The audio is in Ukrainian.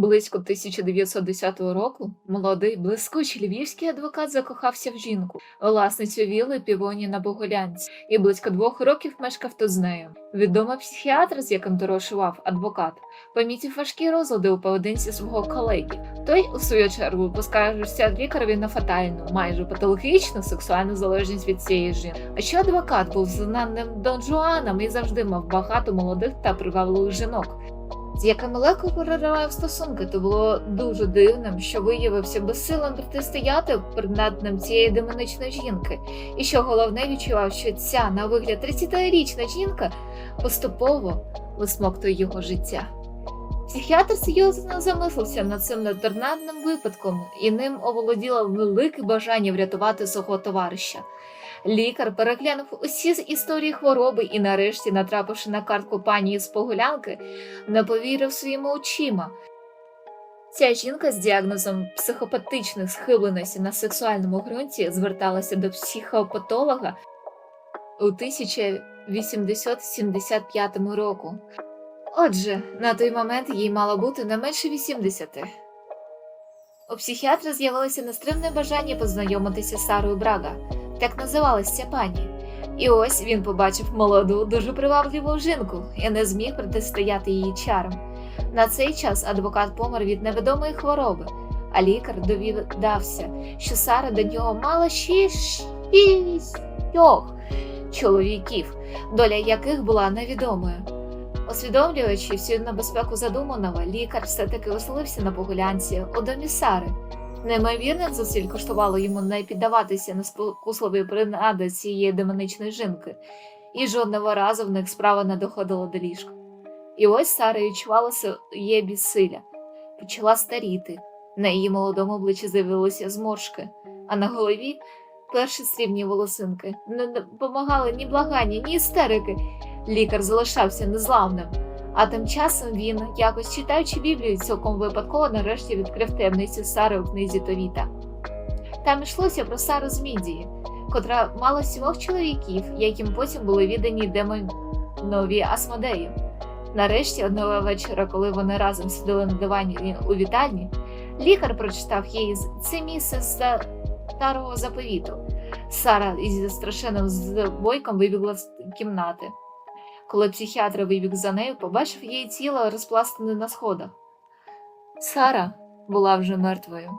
Близько 1910 року молодий блискучий львівський адвокат закохався в жінку, власницю віли півоні на Боголянці, і близько двох років мешкав тут з нею. Відомий психіатр, з яким товаришував адвокат, помітив важкі розлади у поведінці свого колеги. Той, у свою чергу, поскаржився лікареві на фатальну, майже патологічну сексуальну залежність від цієї жінки. А що адвокат був знаним Дон Жуаном і завжди мав багато молодих та привабливих жінок з якими легко переривав стосунки, то було дуже дивним, що виявився безсилим протистояти предметним ним цієї демоничної жінки, і що головне відчував, що ця на вигляд 30-річна жінка поступово висмоктує його життя. Психіатр серйозно замислився над цим нетернадним випадком, і ним оволоділо велике бажання врятувати свого товариша. Лікар переглянув усі з історії хвороби і, нарешті, натрапивши на картку пані з погулянки, не повірив своїми очима. Ця жінка з діагнозом психопатичних схибленостей на сексуальному ґрунті зверталася до психопатолога у 1875 року. Отже, на той момент їй мало бути не менше 80. У психіатра з'явилося нестримне бажання познайомитися з Сарою Брага, так називалася ця пані. І ось він побачив молоду, дуже привабливу жінку і не зміг протистояти її чарам. На цей час адвокат помер від невідомої хвороби, а лікар довідався, що Сара до нього мала шістьох чоловіків, доля яких була невідомою. Усвідомлюючи всю небезпеку задуманого, лікар все-таки оселився на погулянці у домі Сари. Неймовірних зусиль коштувало йому не піддаватися на спокусливі принади цієї демоничної жінки, і жодного разу в них справа не доходила до ліжка. І ось Сара відчувала своє безсилля, почала старіти, на її молодому обличчі з'явилися зморшки, а на голові перші срібні волосинки. Не допомагали ні благання, ні істерики. Лікар залишався незламним. А тим часом він, якось читаючи Біблію, цілком випадково нарешті відкрив таємницю Сари у книзі Товіта. Там йшлося про Сару з Мідії, котра мала сімох чоловіків, яким потім були віддані демонові Асмодею. Нарешті, одного вечора, коли вони разом сиділи на дивані у вітальні, лікар прочитав їй це місце з старого заповіту. Сара із страшенним збойком вибігла з кімнати. Коли психіатр вибіг за нею, побачив її тіло розпластане на сходах. Сара була вже мертвою.